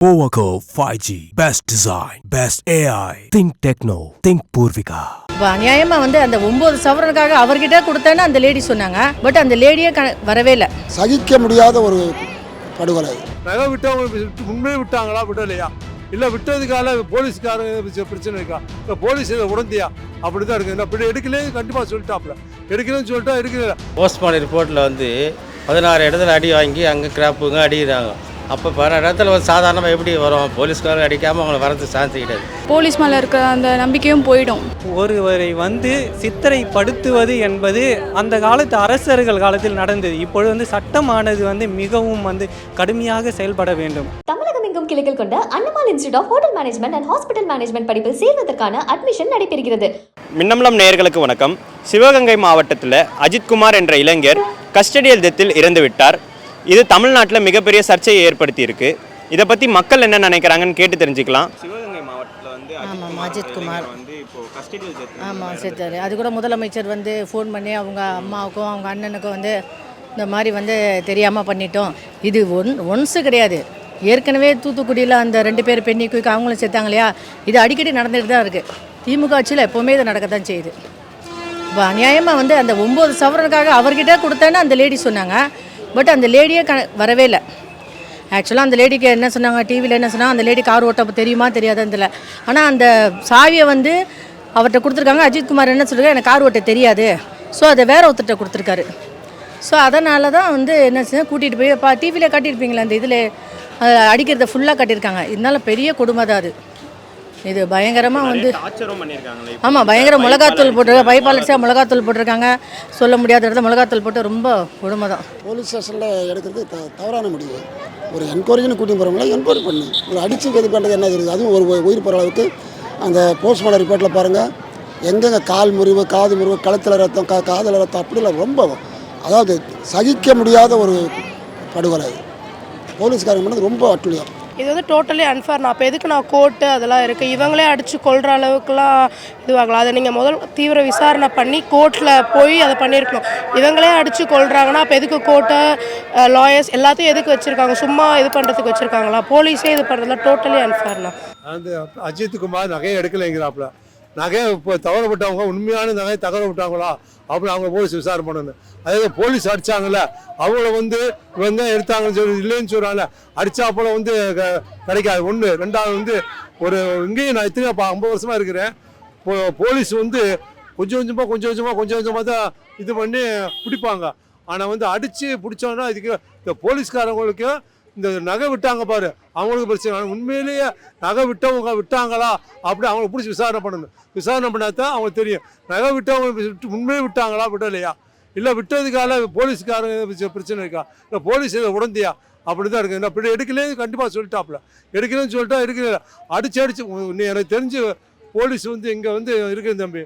Powaco 5G. Best design. Best AI. Think Techno. Think Purvika. இப்போ அநியாயமா வந்து அந்த ஒன்பது சவரனுக்காக அவர்கிட்ட கொடுத்தேன்னு அந்த லேடி சொன்னாங்க பட் அந்த லேடியே க வரவே இல்லை சகிக்க முடியாத ஒரு படுகொலை. நகை விட்டவங்க விட்டு- உண்மையை விட்டாங்களா விடலையா இல்லை விட்டதுக்கால போலீஸ்காரங்க பிரச்ச- பிரச்சனை இருக்கா இல்லை போலீஸ் இதை உடந்தியா அப்படி தான் இருக்கு அப்படி எடுக்கலே கண்டிப்பாக சொல்லிட்டாப்ல எடுக்கலன்னு சொல்லிட்டா எடுக்கல போஸ்ட்மார்டம் ரிப்போர்ட்டில் வந்து பதினாறு இடத்துல அடி வாங்கி அங்கே கிராப்புங்க அடிக்கிறாங்க அப்போ பதினாறு இடத்துல வந்து சாதாரணமாக எப்படி வரும்? போலீஸ்காரங்க அடிக்காமல் அவங்கள வரது சான்ஸ் கிடையாது போலீஸ் மேலே இருக்க அந்த நம்பிக்கையும் போயிடும். ஒருவரை வந்து சித்திரைப்படுத்துவது என்பது அந்த காலத்து அரசர்கள் காலத்தில் நடந்தது. இப்பொழுது வந்து சட்டமானது வந்து மிகவும் வந்து கடுமையாக செயல்பட வேண்டும். தமிழகம் எங்கும் கிளைகள் கொண்ட Annamal institute of hotel management and hospital management படிப்பில் சேர்வதற்கான அட்மிஷன் நடைபெறுகிறது. மின்னம்பலம் நேயர்களுக்கு வணக்கம். சிவகங்கை மாவட்டத்தில் அஜித்குமார் என்ற இளைஞர் கஸ்டடியல் டெத்தில் இறந்து விட்டார் இது தமிழ்நாட்டில் மிகப்பெரிய சர்ச்சையை ஏற்படுத்தி இருக்கு இதை பற்றி மக்கள் என்ன நினைக்கிறாங்கன்னு கேட்டு தெரிஞ்சுக்கலாம். சிவகங்கை மாவட்டத்தில் வந்து ஆமாம், அஜித் குமார். வந்து ஆமாம் சரி அது கூட முதலமைச்சர் வந்து ஃபோன் பண்ணி அவங்க அம்மாவுக்கும் அவங்க அண்ணனுக்கும் வந்து இந்த மாதிரி வந்து தெரியாமல் பண்ணிட்டோம். இது ஒன் ஒன்ஸு கிடையாது. ஏற்கனவே தூத்துக்குடியில் அந்த ரெண்டு பேர் பெண்ணி குயிக் அவங்களும் செத்தாங்க இல்லையா? இது அடிக்கடி நடந்துட்டு தான் இருக்குது திமுக ஆட்சியில் எப்போவுமே இது நடக்க தான் செய்யுது. இப்போ அநியாயமாக வந்து அந்த ஒம்பது சவரனுக்காக அவர்கிட்ட கொடுத்தேன்னு அந்த லேடி சொன்னாங்க. பட் அந்த லேடியே க வரவே இல்லை. ஆக்சுவலாக அந்த லேடிக்கு என்ன சொன்னாங்க டிவியில் என்ன சொன்னாங்க அந்த லேடி கார் ஓட்ட தெரியுமா தெரியாதுன்னு தெரியல ஆனால் அந்த சாவியை வந்து அவர்கிட்ட கொடுத்துருக்காங்க. அஜித் குமார் என்ன சொல்லுங்க எனக்கு கார் ஓட்ட தெரியாது. ஸோ அதை வேற ஒருத்தர்கிட்ட கொடுத்துருக்காரு. ஸோ அதனால தான் வந்து என்ன செய்ய கூட்டிகிட்டு போய் பா டிவியில் காட்டியிருப்பீங்களா அந்த இதில்? அடிக்கிறத ஃபுல்லாக காட்டியிருக்காங்க. இதனால பெரிய கொடுமை தான் அது. இது பயங்கரமாக வந்து ஆமாம் பயங்கர மிளகாத்தூள் போட்டிருக்காங்க பைப்பாலட்சியாக மிளகாத்தூள் போட்டிருக்காங்க. சொல்ல முடியாத இடத்துல மிளகாத்தூள் போட்டு ரொம்ப கொடுமை தான் போலீஸ் ஸ்டேஷனில் எடுக்கிறது த தவறான முடிவு. ஒரு என்கொயரின்னு கூட்டி போகிறவங்கள என்கொயரி பண்ணு. ஒரு அடித்து இது பண்ணுறது என்ன இருக்குது அதுவும் ஒரு உயிர் போகிற அளவுக்கு அந்த போஸ்ட்மார்டம் ரிப்போர்ட்டில் பாருங்கள் எங்கெங்க கால் முறிவு காது முறிவு கழுத்தில் ரத்தம் கா காதில் ரத்தம் அப்படிலாம் ரொம்ப அதாவது சகிக்க முடியாத ஒரு படுகொலை. இது போலீஸ்காரங்க பண்ணது ரொம்ப அட்டுழியம். இது வந்து டோட்டலி அன்ஃபேர் நான் அப்போ எதுக்கு நான் கோர்ட்டு அதெல்லாம் இருக்குது இவங்களே அடித்து கொள்கிற அளவுக்குலாம் இதுவாகலாம் அதை நீங்கள் முதல் தீவிர விசாரணை பண்ணி கோர்ட்டில் போய் அதை பண்ணியிருக்கணும். இவங்களே அடித்து கொள்கிறாங்கன்னா அப்போ எதுக்கு கோர்ட்டு லாயர்ஸ் எல்லாத்தையும் எதுக்கு வச்சுருக்காங்க? சும்மா இது பண்ணுறதுக்கு வச்சுருக்காங்களா? போலீஸே இது பண்ணுறதுல டோட்டலி அன்ஃபேர்னா அந்த அஜித்துக்குமார் நகையை எடுக்கலைங்கிறாப்புல நகை இப்போ தவற விட்டவங்க உண்மையான நகையை தகவல் விட்டாங்களா அப்படின்னு அவங்க போலீஸ் விசாரணை பண்ணணும். அதே போலீஸ் அடித்தாங்கல்ல அவங்கள வந்து இவங்க தான் எடுத்தாங்கன்னு சொல்லி இல்லைன்னு சொல்கிறாங்கல்ல அடிச்சாப்புல வந்து க- கிடைக்காது. ஒன்று ரெண்டாவது வந்து ஒரு இங்கேயும் நான் எத்தனையோ பா- ஐம்பது வருஷமாக இருக்கிறேன். போ- போலீஸ் வந்து கொஞ்சம் கொஞ்சமாக கொஞ்சம் கொஞ்சமாக கொஞ்சம் கொஞ்சமாக தான் இது பண்ணி பிடிப்பாங்க. ஆனால் வந்து அடித்து பிடிச்சோன்னா இதுக்கு இந்த போலீஸ்காரங்களுக்கு இந்த நகை விட்டாங்க பாரு. அவங்களுக்கு பிரச்சனை. உண்மையிலேயே நகை விட்டவங்க விட்டாங்களா? அப்படி அவங்களை பிடிச்சி விசாரணை பண்ணணும். விசாரணை பண்ணால் தான் அவங்களுக்கு தெரியும். நகை விட்டவங்க விட்டு- உண்மையை விட்டாங்களா விடலையா? இல்லை விட்டதுக்கால போலீஸ்காரங்க பிரச்சனை இருக்கா? இல்லை போலீஸ் இதை உடந்தியா? அப்படி தான் இருக்குது அப்படி எடுக்கலையே கண்டிப்பாக சொல்லிட்டாப்புல. எடுக்கலன்னு சொல்லிட்டா எடுக்கல அடிச்சு அடிச்சு. நீ எனக்கு தெரிஞ்சு போலீஸ் வந்து இங்கே வந்து இருக்குது தம்பி.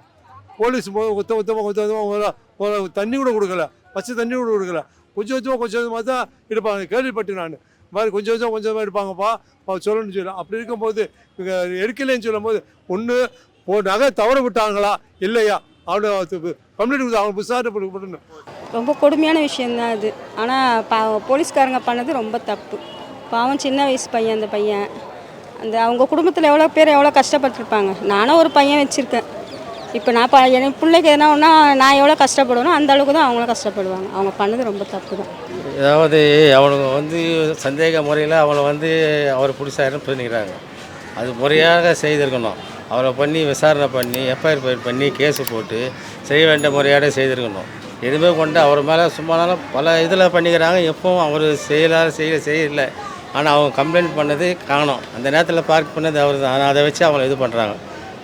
போலீஸ் மொ- கொத்த கொத்தமாக கொத்த கொத்தமாக தண்ணி கூட கொடுக்கல. பச்சை தண்ணி கூட கொடுக்கல. கொஞ்சம் கொஞ்சமாக கொஞ்சம் கொஞ்சமாக தான் இருப்பாங்க கேள்விப்பட்டு நான். மாதிரி கொஞ்சம் கொஞ்சம் கொஞ்சமாக எடுப்பாங்கப்பா. அவ சொல்லணும்னு சொல்லி அப்படி இருக்கும்போது இவங்க எடுக்கலைன்னு சொல்லும்போது ஒன்று போ நகை தவற விட்டாங்களா? இல்லையா? அவனை கம்ப்ளீட் அவங்க விசாரணை ரொம்ப கொடுமையான விஷயந்தான் அது. ஆனால் பா போலீஸ்காரங்க பண்ணது ரொம்ப தப்பு. பாவம் சின்ன வயசு பையன் அந்த பையன். அந்த அவங்க குடும்பத்தில் எவ்வளோ பேர் எவ்வளோ கஷ்டப்பட்டிருப்பாங்க. நானும் ஒரு பையன் வச்சுருக்கேன். இப்போ நான் ப என் பிள்ளைக்கு எதனா ஒன்றா நான் எவ்வளோ கஷ்டப்படுவேனோ அந்த அளவுக்கு தான் அவங்களும் கஷ்டப்படுவாங்க. அவங்க பண்ணது ரொம்ப தப்பு தான். அதாவது அவனுக்கு வந்து சந்தேக முறையில் அவளை வந்து அவர் பிடிச்சாருன்னு பண்ணிக்கிறாங்க அது முறையாக செய்திருக்கணும். அவரை பண்ணி விசாரணை பண்ணி எஃப்ஐஆர் ஃபைல் பண்ணி கேஸு போட்டு செய்ய வேண்டிய முறையாக செய்திருக்கணும். எதுவுமே கொண்டு அவர் மேலே சும்மானாலும் பல இதில் பண்ணிக்கிறாங்க. எப்பவும் அவர் செய்யலாத செய்ய செய்யலை. ஆனால் அவங்க கம்ப்ளைண்ட் பண்ணது காணோம் அந்த நேரத்தில் பார்க் பண்ணது அவர் தான் அதை வச்சு அவங்கள இது பண்ணுறாங்க.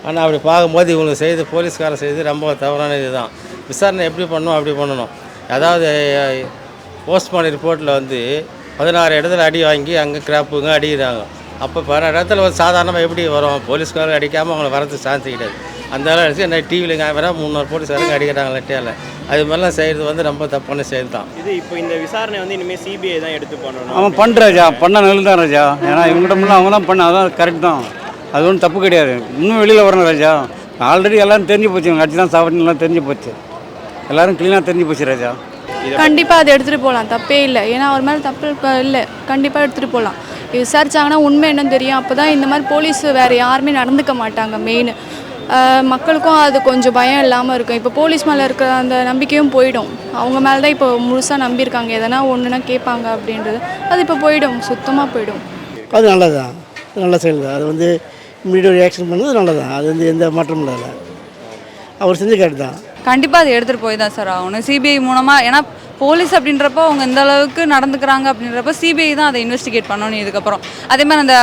ஆனால் அப்படி பார்க்கும்போது இவங்களுக்கு செய்து போலீஸ்காரன் செய்து ரொம்ப தவறான இதுதான். விசாரணை எப்படி பண்ணணும் அப்படி பண்ணணும். அதாவது போஸ்ட்மார்டம் ரிப்போர்ட்டில் வந்து பதினாறு இடத்துல அடி வாங்கி அங்கே கிராப்புங்க அடிக்கிறாங்க. அப்போ பதினாறு இடத்துல வந்து சாதாரணமாக எப்படி வரும்? போலீஸ்காரங்க அடிக்காமல் அவங்கள வரது சான்ஸ் கிடையாது. அந்த அளவு அடிச்சு என்ன டிவியில் கேமரா முன்னூறு போலீஸ்காரங்க அடிக்கிறாங்க லெட்டையால் அது மாதிரிலாம் செய்கிறது வந்து ரொம்ப தப்பான செயல் தான் இது இப்போ இந்த விசாரணை வந்து இனிமேல் சிபிஐ தான் எடுத்து பண்ணணும். அவன் பண்ணுற ராஜா. பண்ண நல்லது தான் ராஜா. ஏன்னா இவங்ககிட்ட முன்ன அவங்க தான் பண்ண அதான் கரெக்ட் தான். அது ஒன்றும் தப்பு கிடையாது. இன்னும் வெளியில் வரணும் ராஜா. ஆல்ரெடி எல்லாரும் தெரிஞ்சு போச்சு. இவங்க அடிச்சு தான் சாப்பிட்டுலாம் தெரிஞ்சு போச்சு. எல்லாரும் க்ளீனாக தெரிஞ்சு போச்சு ராஜா. கண்டிப்பாக அதை எடுத்துகிட்டு போகலாம் தப்பே இல்லை. ஏன்னா அவர் மேலே தப்பு இல்லை. கண்டிப்பாக எடுத்துகிட்டு போகலாம் விசாரிச்சாங்கன்னா உண்மை என்னன்னு தெரியும். அப்போ தான் இந்த மாதிரி போலீஸ் வேறு யாருமே நடந்துக்க மாட்டாங்க மெயின் மக்களுக்கும் அது கொஞ்சம் பயம் இல்லாமல் இருக்கும். இப்போ போலீஸ் மேலே இருக்கிற அந்த நம்பிக்கையும் போயிடும். அவங்க மேலே தான் இப்போ முழுசாக நம்பியிருக்காங்க. எதனா ஒன்றுனா கேட்பாங்க அப்படின்றது. அது இப்போ போயிடும். சுத்தமாக போயிடும். அது நல்லது தான் நல்ல செயல் தான் அது வந்து மீடியா ரியாக்ஷன் பண்ணது நல்லதான் அது வந்து எந்த மாற்றமும் இல்லை அவர் செஞ்ச கேட்டு தான். கண்டிப்பாக அதை எடுத்துகிட்டு போய் தான் சார் ஆகணும். சிபிஐ மூலமாக ஏன்னா போலீஸ் அப்படின்றப்போ அவங்க இந்த அளவுக்கு நடந்துக்கிறாங்க அப்படின்றப்ப சிபிஐ தான் அதை இன்வெஸ்டிகேட் பண்ணணும் இதுக்கப்புறம். அதே மாதிரி அந்த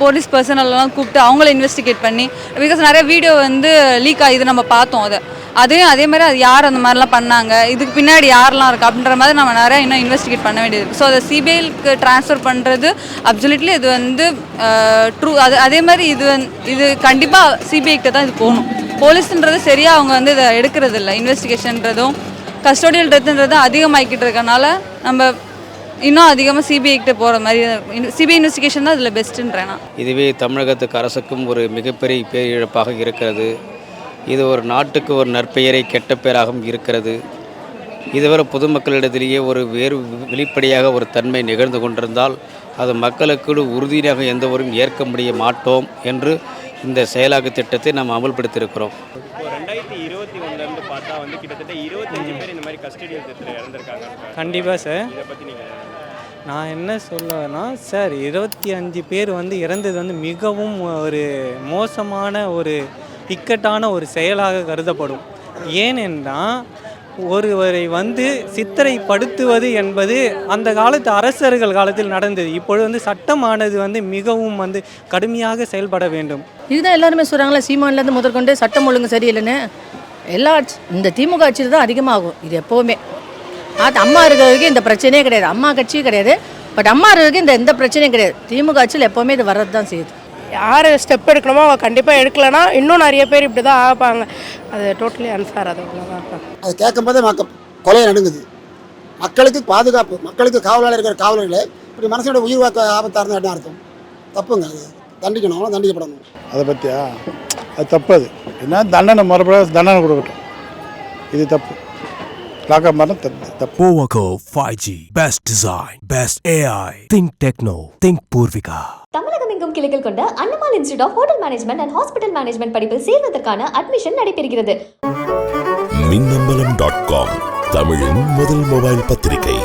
போலீஸ் பர்சனல்லாம் கூப்பிட்டு அவங்கள இன்வெஸ்டிகேட் பண்ணி பிகாஸ் நிறைய வீடியோ வந்து லீக் ஆகுது நம்ம பார்த்தோம் அதை. அதையும் அதே மாதிரி அது யார் அந்த மாதிரிலாம் பண்ணாங்க? இதுக்கு பின்னாடி யாரெல்லாம் இருக்குது அப்படின்ற மாதிரி நம்ம நிறையா இன்னும் இன்வெஸ்டிகேட் பண்ண வேண்டியது இருக்குது ஸோ அதை சிபிஐக்கு ட்ரான்ஸ்ஃபர் பண்ணுறது அப்சல்யூட்லி இது வந்து ட்ரூ அது அதே மாதிரி இது வந்து இது கண்டிப்பாக சிபிஐக்கிட்ட தான் இது போகணும். போலீஸ்ன்றது சரியாக அவங்க வந்து இதை எடுக்கிறது இல்லை. இன்வெஸ்டிகேஷன்றதும் கஸ்டோடியல் டெத்துன்றதும் அதிகமாகிக்கிட்டு இருக்கனால நம்ம இன்னும் அதிகமாக சிபிஐக்கிட்ட போகிற மாதிரி சிபிஐ இன்வெஸ்டிகேஷன் தான் இதில் பெஸ்ட்டுன்றேன் நான். இதுவே தமிழகத்துக்கு அரசுக்கும் ஒரு மிகப்பெரிய பேரிழப்பாக இருக்கிறது. இது ஒரு நாட்டுக்கு ஒரு நற்பெயரை கெட்ட பெயராகவும் இருக்கிறது. இதுவரை பொதுமக்களிடத்திலேயே ஒரு வேறு வெளிப்படையாக ஒரு தன்மை நிகழ்ந்து கொண்டிருந்தால் அது மக்களுக்கு உறுதியாக எந்தவரும் ஏற்க முடிய மாட்டோம் என்று இந்த செயலாக்க திட்டத்தை நாம் அமல்படுத்தியிருக்கிறோம். இப்போ ரெண்டாயிரத்தி இருபத்தி ஒன்றுலேருந்து பார்த்தா வந்து கிட்டத்தட்ட இருபத்தஞ்சு பேர் இந்த மாதிரி கஸ்டடியல் டெத்தில் இறந்துருக்காங்க. கண்டிப்பாக சார். நான் என்ன சொல்லுவேன்னா சார் இருபத்தி அஞ்சு பேர் வந்து இறந்தது வந்து மிகவும் ஒரு மோசமான ஒரு இக்கட்டான ஒரு செயலாக கருதப்படும். ஏனென்றால் ஒருவரை வந்து சித்திரைப்படுத்துவது என்பது அந்த காலத்து அரசர்கள் காலத்தில் நடந்தது. இப்பொழுது வந்து சட்டமானது வந்து மிகவும் வந்து கடுமையாக செயல்பட வேண்டும். இதுதான் எல்லாருமே சொல்கிறாங்களே சீமான்லேருந்து முதற்கொண்டு சட்டம் ஒழுங்கு சரியில்லைன்னு. எல்லா இந்த திமுக ஆட்சியில் தான் அதிகமாகும் இது எப்போவுமே. அது அம்மா இருக்கிற வரைக்கும் இந்த பிரச்சனையே கிடையாது. அம்மா கட்சியும் கிடையாது. பட் அம்மா இருக்கிற வரைக்கும் இந்த எந்த பிரச்சனையும் கிடையாது. திமுக ஆட்சியில் எப்போவுமே இது வர்றது தான் செய்யுது. யார் ஸ்டெப் எடுக்கணுமோ அவங்க கண்டிப்பாக எடுக்கலைன்னா இன்னும் நிறைய பேர் இப்படி தான் ஆப்பாங்க அது டோட்டலி அன்ஃபேர் அது. அவ்வளோதான் அது கேட்கும் போதே மக்க கொலை நடுங்குது. மக்களுக்கு பாதுகாப்பு மக்களுக்கு காவலாளர் இருக்கிற காவலர்களே இப்படி மனசோட உயிர் வாக்க ஆபத்தாக இருந்தால் என்ன அர்த்தம்? தப்புங்க அது. தண்டிக்கணும் தண்டிக்கப்படணும். அதை பற்றியா அது தப்பு அது. என்ன? தண்டனை முறைப்பட தண்டனை கொடுக்கட்டும். இது தப்பு. லாக்கப் மாதிரி தப்பு Powaco 5G. Best design. Best AI. Think techno. Think Purvika. தமிழகம் எங்கும் கிளைகள் கொண்ட Annamal institute of hotel management and hospital management படிப்பில் சேர்வதற்கான அட்மிஷன் நடைபெறுகிறது மின்னம்பலம் டாட் காம் தமிழின் முதல் மொபைல் பத்திரிகை